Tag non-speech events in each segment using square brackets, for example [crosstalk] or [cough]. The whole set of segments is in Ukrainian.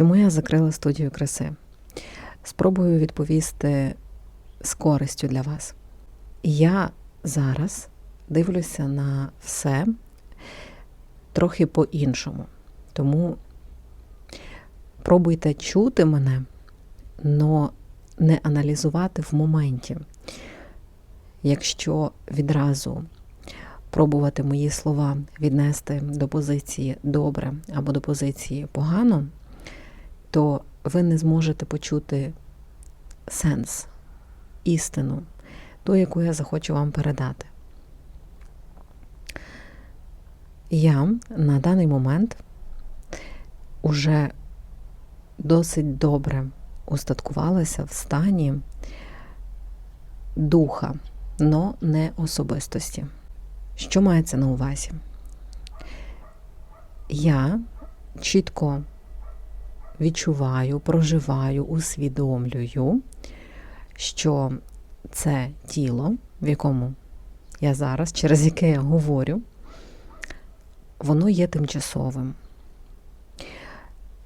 Чому я закрила студію краси? Спробую відповісти з користю для вас. Я зараз дивлюся на все трохи по-іншому. Тому пробуйте чути мене, але не аналізувати в моменті. Якщо відразу пробувати мої слова віднести до позиції добре або до позиції погано, то ви не зможете почути сенс, істину, ту, яку я захочу вам передати. Я на даний момент уже досить добре устаткувалася в стані духа, но не особистості. Що мається на увазі? Я чітко відчуваю, проживаю, усвідомлюю, що це тіло, в якому я зараз, через яке я говорю, воно є тимчасовим.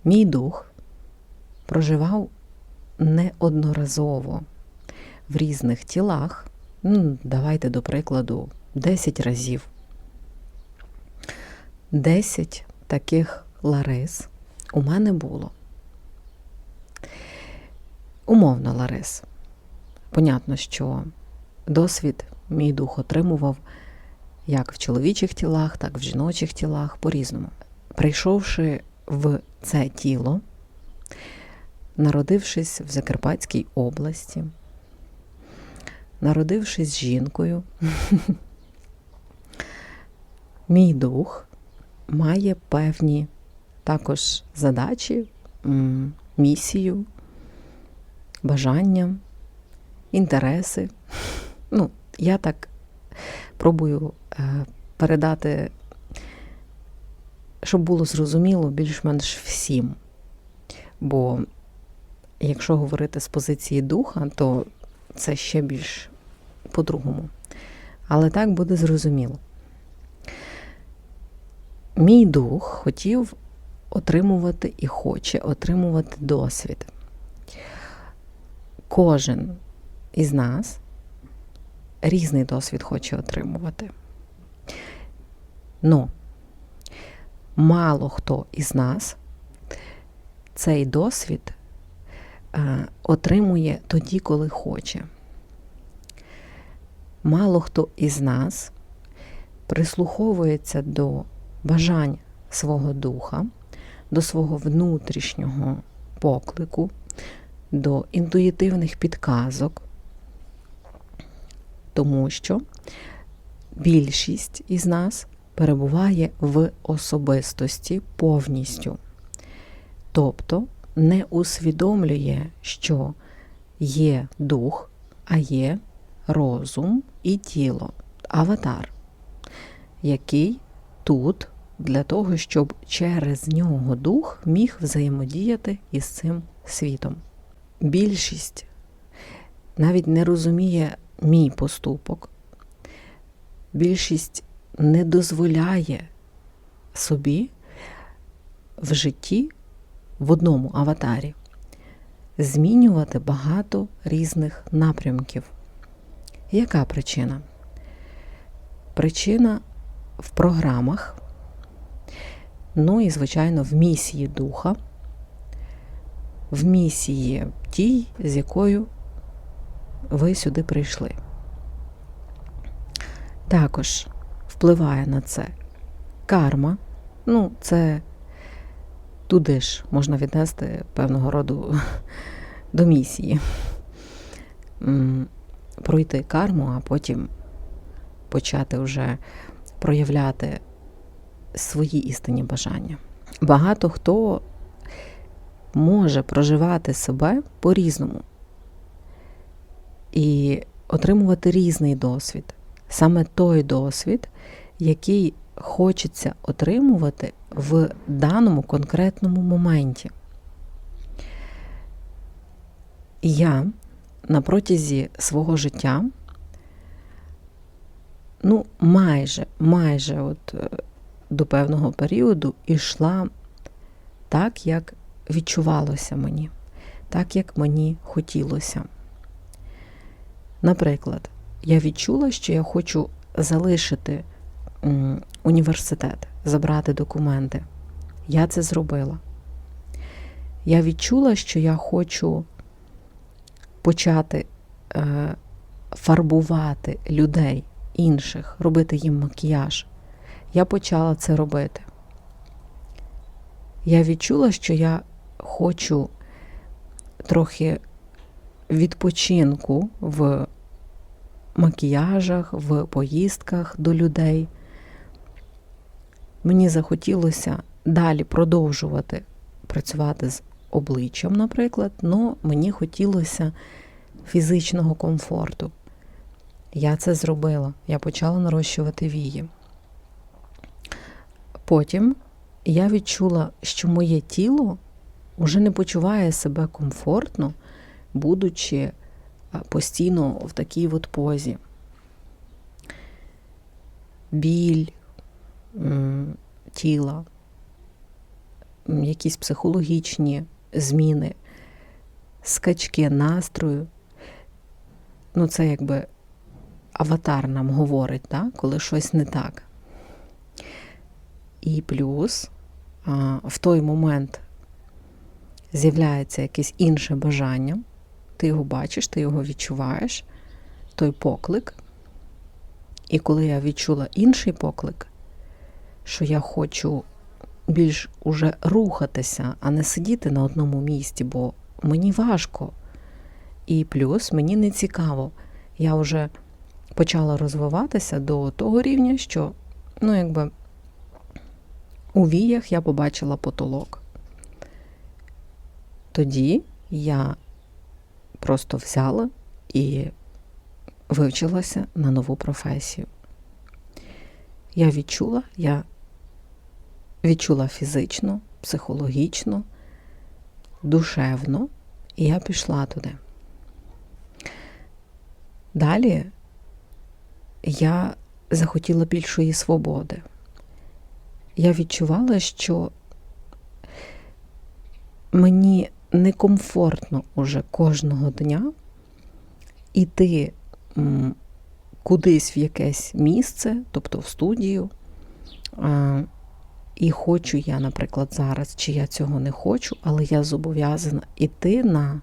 Мій дух проживав неодноразово в різних тілах. Ну, Давайте, до прикладу, 10 разів. 10 таких Ларис у мене було. Умовно Ларис. Понятно, що досвід мій дух отримував як в чоловічих тілах, так і в жіночих тілах по-різному. Прийшовши в це тіло, народившись в Закарпатській області, народившись жінкою, [laughs] мій дух має певні також задачі, місію, бажання, інтереси. Ну, я так пробую е, передати, щоб було зрозуміло більш-менш всім. Бо якщо говорити з позиції духа, то це ще більш по-другому. Але так буде зрозуміло. Мій дух хотів отримувати і хоче отримувати досвід. Кожен із нас різний досвід хоче отримувати. Ну, мало хто із нас цей досвід е, отримує тоді, коли хоче. Мало хто із нас прислуховується до бажань свого духа, до свого внутрішнього поклику, до інтуїтивних підказок, тому що більшість із нас перебуває в особистості повністю. Тобто не усвідомлює, що є дух, а є розум і тіло, аватар, який тут для того, щоб через нього дух міг взаємодіяти із цим світом. Більшість навіть не розуміє мій поступок, більшість не дозволяє собі в житті в одному аватарі змінювати багато різних напрямків. Яка причина? Причина в програмах, ну і, звичайно, в місії духа, в місії тій, з якою ви сюди прийшли. Також впливає на це карма, ну, це туди ж можна віднести певного роду [laughs] до місії. Пройти карму, а потім почати вже проявляти свої істинні бажання. Багато хто може проживати себе по-різному і отримувати різний досвід. Саме той досвід, який хочеться отримувати в даному конкретному моменті. Я на протязі свого життя, ну, майже, майже от е, до певного періоду йшла так, як відчувалося мені, так як мені хотілося. Наприклад, я відчула, що я хочу залишити університет, забрати документи. Я це зробила. Я відчула, що я хочу почати е, фарбувати людей інших, робити їм макіяж. Я почала це робити. Я відчула, що я хочу трохи відпочинку в макіяжах, в поїздках до людей. Мені захотілося далі продовжувати працювати з обличчям, наприклад, але мені хотілося фізичного комфорту. Я це зробила. Я почала нарощувати вії. Потім я відчула, що моє тіло вже не почуває себе комфортно, будучи постійно в такій от позі. Біль тіла, якісь психологічні зміни, скачки настрою. Ну, це якби аватар нам говорить, так? коли щось не так. І плюс в той момент з'являється якесь інше бажання, ти його бачиш, ти його відчуваєш, той поклик. І коли я відчула інший поклик, що я хочу більш уже рухатися, а не сидіти на одному місці, бо мені важко. І плюс мені не цікаво. Я вже почала розвиватися до того рівня, що, ну, якби у віях я побачила потолок. Тоді я просто взяла і вивчилася на нову професію. Я відчула, я відчула фізично, психологічно, душевно, і я пішла туди. Далі я захотіла більшої свободи. Я відчувала, що мені некомфортно уже кожного дня іти кудись в якесь місце, тобто в студію. І хочу я, наприклад, зараз, чи я цього не хочу, але я зобов'язана іти на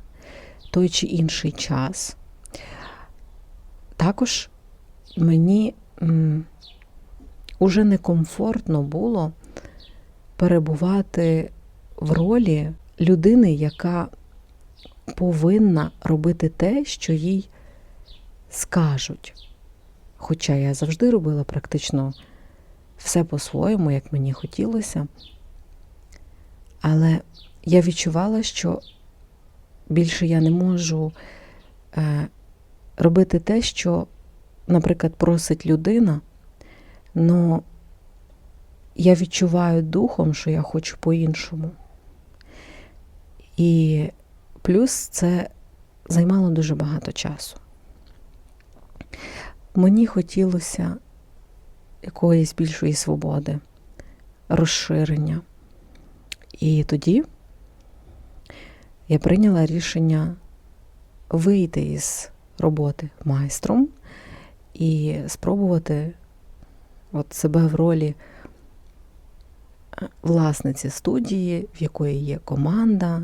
той чи інший час. Також мені уже некомфортно було перебувати в ролі людини, яка повинна робити те, що їй скажуть. Хоча я завжди робила практично все по-своєму, як мені хотілося. Але я відчувала, що більше я не можу е, робити те, що, наприклад, просить людина, але я відчуваю духом, що я хочу по-іншому. І плюс це займало дуже багато часу. Мені хотілося якоїсь більшої свободи, розширення. І тоді я прийняла рішення вийти із роботи майстром і спробувати от себе в ролі е, власниці студії, в якої є команда,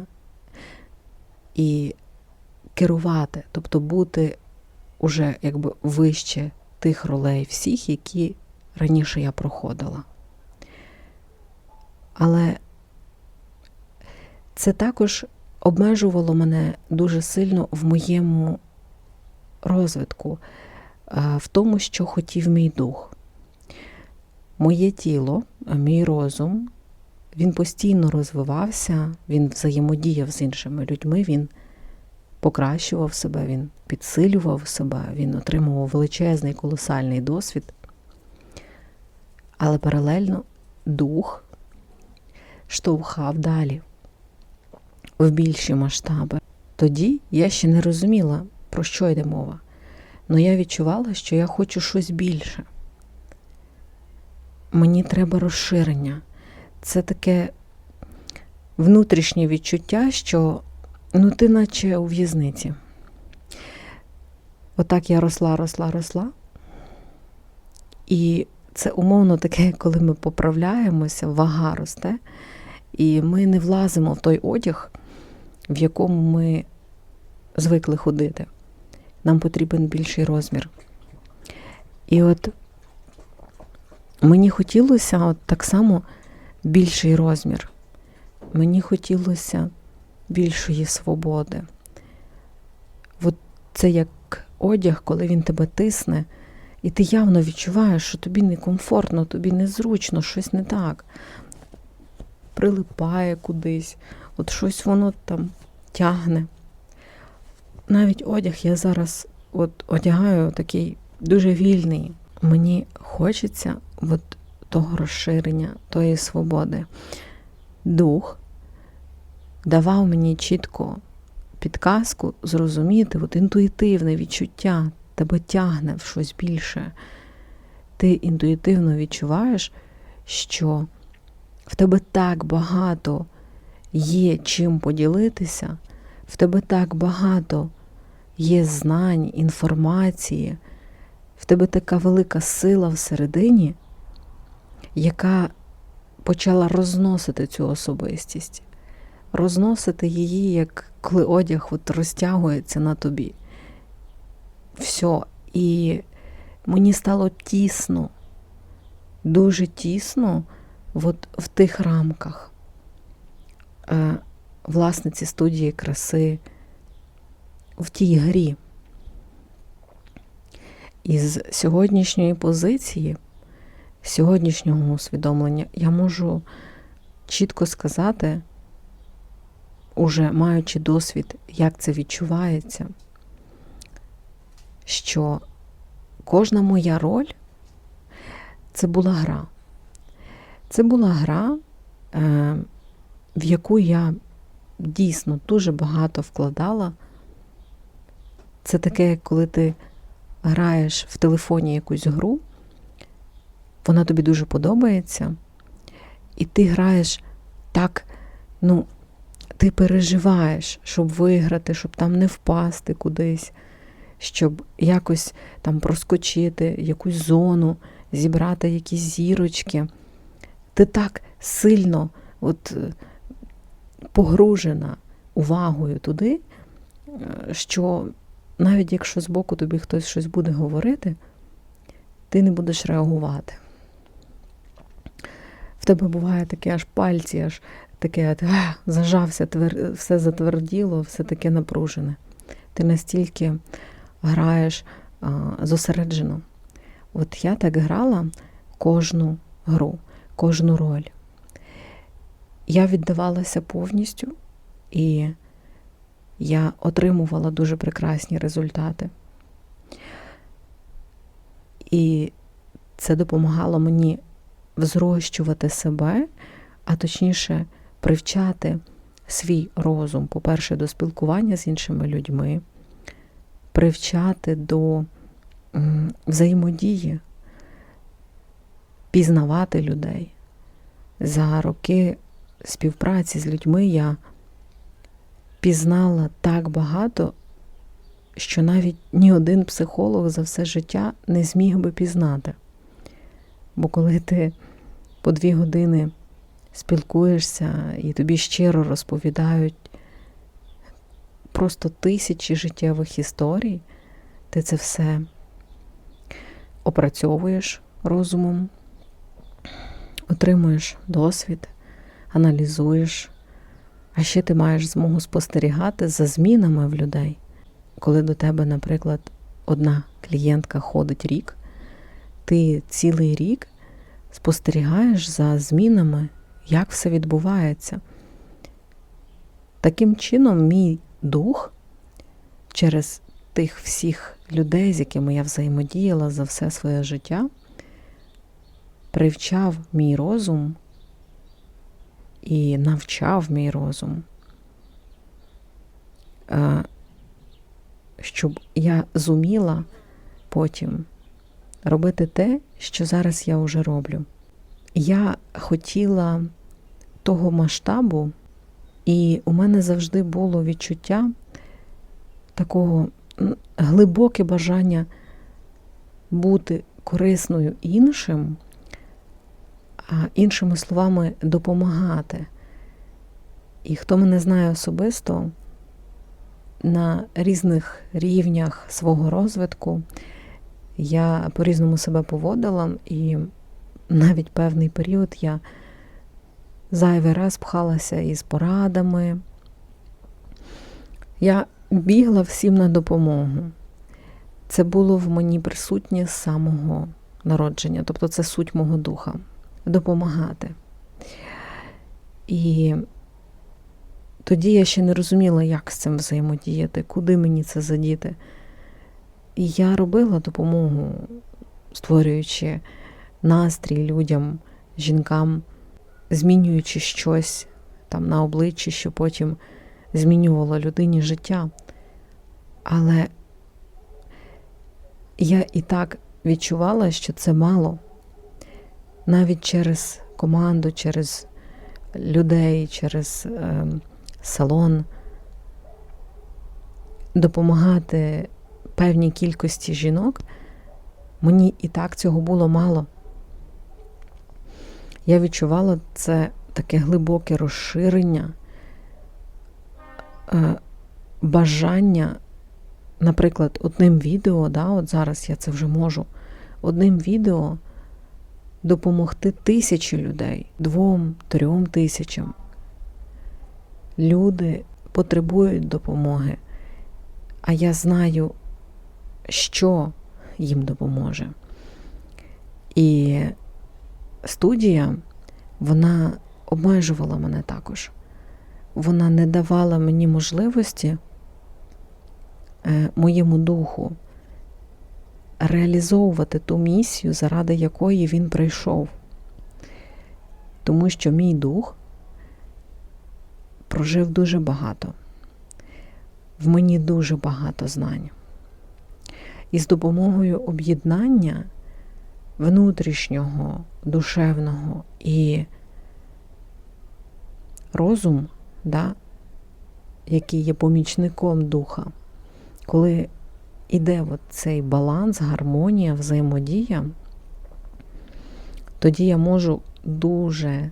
і керувати, тобто бути уже якби вище тих ролей всіх, які раніше я проходила. Але це також обмежувало мене дуже сильно в моєму розвитку, в тому, що хотів мій дух. Моє тіло, мій розум, він постійно розвивався, він взаємодіяв з іншими людьми, він покращував себе, він підсилював себе, він отримував величезний колосальний досвід. Але паралельно дух штовхав далі в більші масштаби. Тоді я ще не розуміла, про що йде мова. Але я відчувала, що я хочу щось більше. Мені треба розширення. Це таке внутрішнє відчуття, що ну ти наче у в'язниці. Отак я росла, росла, росла. І це умовно таке, коли ми поправляємося, вага росте, і ми не влазимо в той одяг, в якому ми звикли ходити. Нам потрібен більший розмір. І от мені хотілося от так само більший розмір. Мені хотілося більшої свободи. От це як одяг, коли він тебе тисне, і ти явно відчуваєш, що тобі некомфортно, тобі незручно, щось не так. Прилипає кудись, от щось воно там тягне. Навіть одяг я зараз от одягаю такий дуже вільний. Мені хочеться от того розширення, тої свободи. Дух давав мені чітко підказку зрозуміти, от інтуїтивне відчуття тебе тягне в щось більше. Ти інтуїтивно відчуваєш, що в тебе так багато є чим поділитися, в тебе так багато є знань, інформації, в тебе така велика сила всередині, яка почала розносити цю особистість, розносити її, як коли одяг от розтягується на тобі. Все. І мені стало тісно, дуже тісно от в тих рамках е, власниці студії краси, в тій грі. Із сьогоднішньої позиції, сьогоднішнього усвідомлення, я можу чітко сказати, уже маючи досвід, як це відчувається, що кожна моя роль це була гра. Це була гра, е, в яку я дійсно дуже багато вкладала. Це таке, коли ти граєш в телефоні якусь гру, вона тобі дуже подобається, і ти граєш так, ну, ти переживаєш, щоб виграти, щоб там не впасти кудись, щоб якось там проскочити якусь зону, зібрати якісь зірочки. Ти так сильно от, погружена увагою туди, що навіть якщо збоку тобі хтось щось буде говорити, ти не будеш реагувати. Тебе буває таке аж пальці, аж таке зажався, твер... все затверділо, все таке напружене. Ти настільки граєш а, зосереджено. От я так грала кожну гру, кожну роль. Я віддавалася повністю і я отримувала дуже прекрасні результати. І це допомагало мені взрощувати себе, а точніше, привчати свій розум, по-перше, до спілкування з іншими людьми, привчати до взаємодії, пізнавати людей. За роки співпраці з людьми я пізнала так багато, що навіть ні один психолог за все життя не зміг би пізнати. Бо коли ти по дві години спілкуєшся і тобі щиро розповідають просто тисячі життєвих історій, ти це все опрацьовуєш розумом, отримуєш досвід, аналізуєш, а ще ти маєш змогу спостерігати за змінами в людей. Коли до тебе, наприклад, одна клієнтка ходить рік, ти цілий рік спостерігаєш за змінами, як все відбувається. Таким чином, мій дух через тих всіх людей, з якими я взаємодіяла за все своє життя, привчав мій розум і навчав мій розум, е, щоб я зуміла потім робити те, що зараз я вже роблю. Я хотіла того масштабу І у мене завжди було відчуття такого глибоке бажання бути корисною іншим, а іншими словами, допомагати. І хто мене знає особисто, на різних рівнях свого розвитку я по-різному себе поводила, і навіть певний період я зайвий раз пхалася із порадами. Я бігла всім на допомогу. Це було в мені присутнє з самого народження, тобто це суть мого духа допомагати. І тоді я ще не розуміла, як з цим взаємодіяти, куди мені це задіти. І я робила допомогу, створюючи настрій людям, жінкам, змінюючи щось там на обличчі, що потім змінювало людині життя. Але я і так відчувала, що це мало. Навіть через команду, через людей, через е, салон допомагати певній кількості жінок, мені і так цього було мало. Я відчувала це таке глибоке розширення, е, бажання, наприклад, одним відео, да, от зараз я це вже можу, одним відео допомогти тисячі людей, двом, трьом тисячам. Люди потребують допомоги, а я знаю, що їм допоможе. І студія, вона обмежувала мене також. Вона не давала мені можливості е, моєму духу реалізовувати ту місію, заради якої він прийшов. Тому що мій дух прожив дуже багато. В мені дуже багато знань. І з допомогою об'єднання внутрішнього, душевного і розум, да, який є помічником духа, коли іде от цей баланс, гармонія, взаємодія, тоді я можу дуже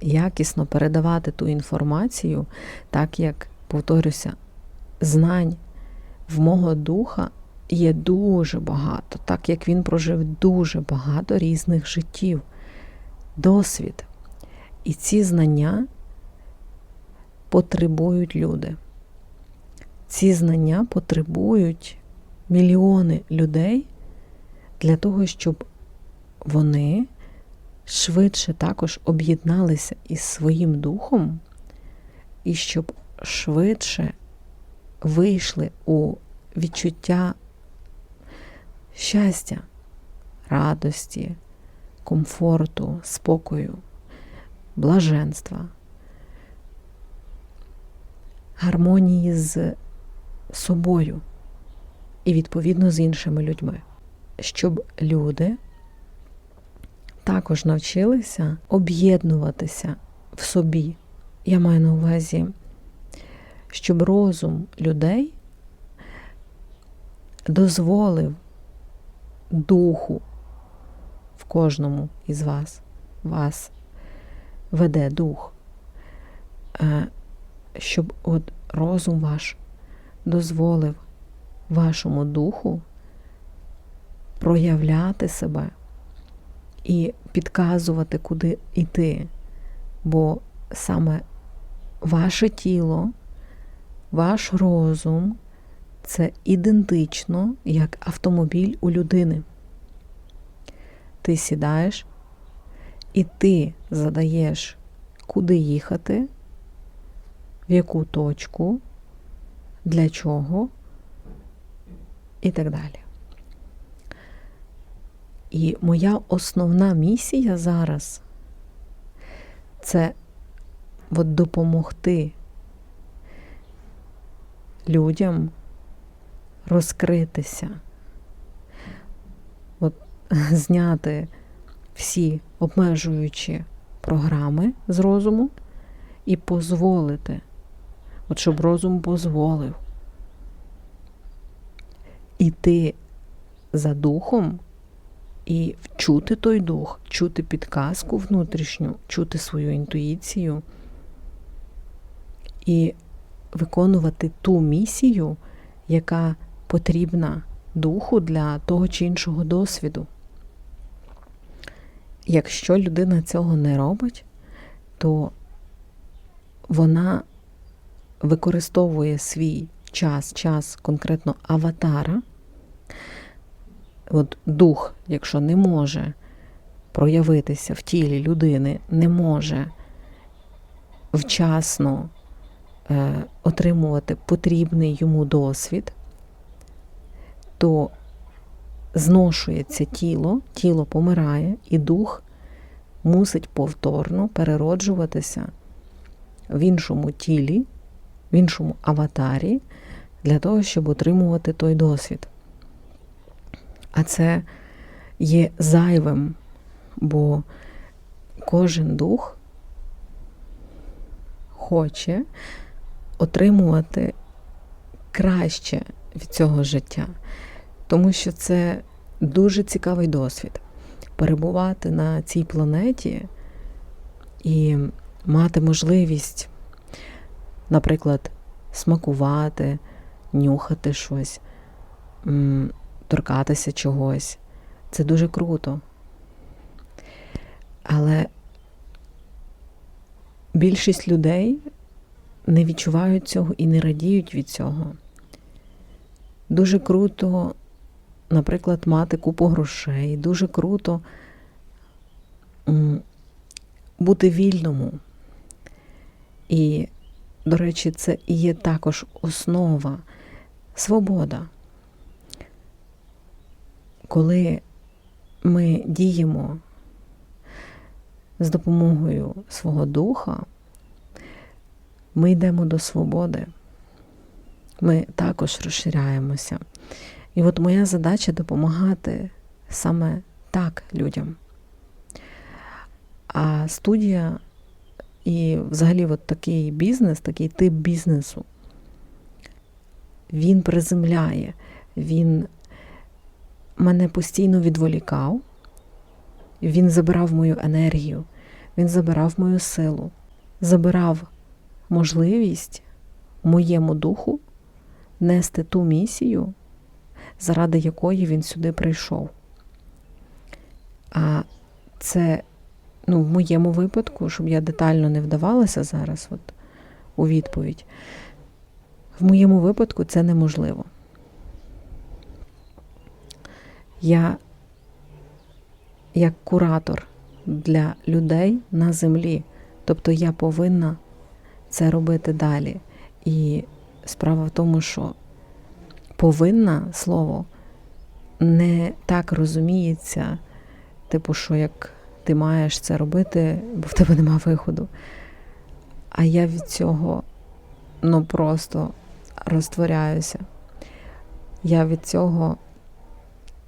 якісно передавати ту інформацію, так як, повторюся, знань в мого духа є дуже багато, так як він прожив дуже багато різних життів, досвід. І ці знання потребують люди. Ці знання потребують мільйони людей для того, щоб вони швидше також об'єдналися із своїм духом, і щоб швидше вийшли у відчуття щастя, радості, комфорту, спокою, блаженства, гармонії з собою і, відповідно, з іншими людьми, щоб люди також навчилися об'єднуватися в собі. Я маю на увазі, щоб розум людей дозволив духу в кожному із вас, вас веде дух, е, щоб от розум ваш дозволив вашому духу проявляти себе і підказувати, куди йти. Бо саме ваше тіло, ваш розум це ідентично як автомобіль у людини. Ти сідаєш і ти задаєш, куди їхати, в яку точку, для чого і так далі. І моя основна місія зараз це от допомогти людям розкритися, от [laughs] зняти всі обмежуючі програми з розуму і дозволити от щоб розум дозволив. Іти за духом і вчути той дух, чути підказку внутрішню, чути свою інтуїцію і виконувати ту місію, яка потрібна духу для того чи іншого досвіду. Якщо людина цього не робить, то вона використовує свій час, час конкретно аватара. От дух, якщо не може проявитися в тілі людини, не може вчасно е, отримувати потрібний йому досвід, то зношується тіло, тіло помирає, і дух мусить повторно перероджуватися в іншому тілі, в іншому аватарі, для того, щоб отримувати той досвід. А це є зайвим, бо кожен дух хоче отримувати краще від цього життя, тому що це дуже цікавий досвід. Перебувати на цій планеті і мати можливість, наприклад, смакувати, нюхати щось, торкатися чогось. Це дуже круто. Але більшість людей не відчувають цього і не радіють від цього. Дуже круто, наприклад, мати купу грошей, дуже круто бути вільному. І, до речі, це і є також основа свобода. Коли ми діємо з допомогою свого духа, ми йдемо до свободи, ми також розширяємося. І от моя задача допомагати саме так людям. А студія і взагалі от такий бізнес, такий тип бізнесу, він приземляє, він мене постійно відволікав, він забирав мою енергію, він забирав мою силу, забирав можливість моєму духу нести ту місію, заради якої він сюди прийшов. А це, ну, в моєму випадку, щоб я детально не вдавалася зараз, от у відповідь, в моєму випадку це неможливо. Я як куратор для людей на землі. Тобто я повинна це робити далі. І справа в тому, що повинна слово не так розуміється, типу, що як ти маєш це робити, бо в тебе нема виходу. А я від цього ну просто розтворяюся. Я від цього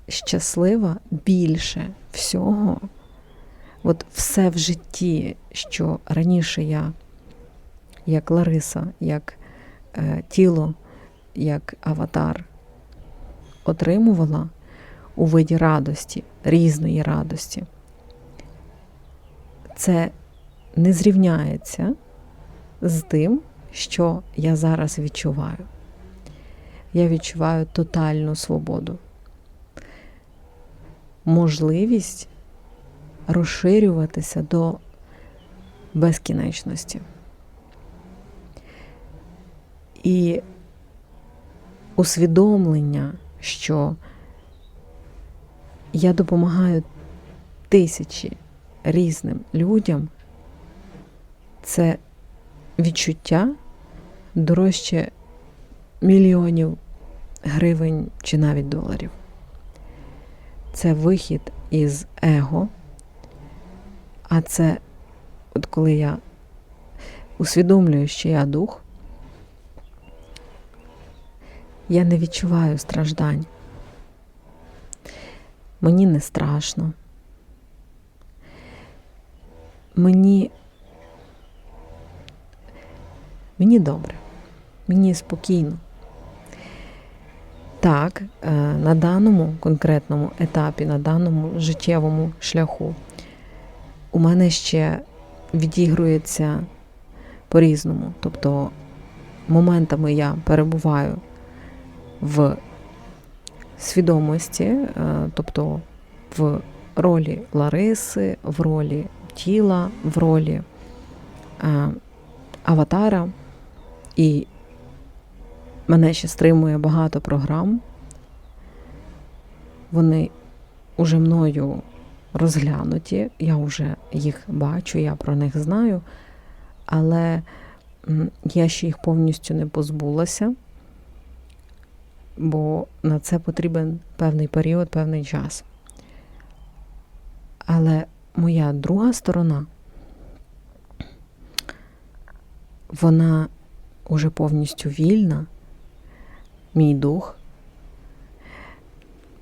щаслива більше всього. От все в житті, що раніше я, як Лариса, як е, тіло, як аватар, отримувала у виді радості, різної радості, це не зрівняється з тим, що я зараз відчуваю. Я відчуваю тотальну свободу можливість розширюватися до безкінечності. І усвідомлення, що я допомагаю тисячі різним людям, це відчуття дорожче мільйонів гривень чи навіть доларів. Це вихід із его, а це, от коли я усвідомлюю, що я дух, я не відчуваю страждань. Мені не страшно. Мені, Мені добре. мені спокійно. Так, е, на даному конкретному етапі, на даному життєвому шляху у мене ще відігрується по-різному. Тобто моментами я перебуваю в свідомості, е, тобто в ролі Лариси, в ролі тіла, в ролі е, аватара, і мене ще стримує багато програм. Вони уже мною розглянуті, я вже їх бачу, я про них знаю, але я ще їх повністю не позбулася, бо на це потрібен певний період, певний час. Але моя друга сторона, вона уже повністю вільна, мій дух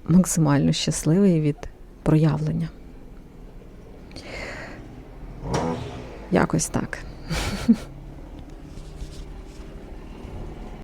максимально щасливий від проявлення. Якось так. [laughs]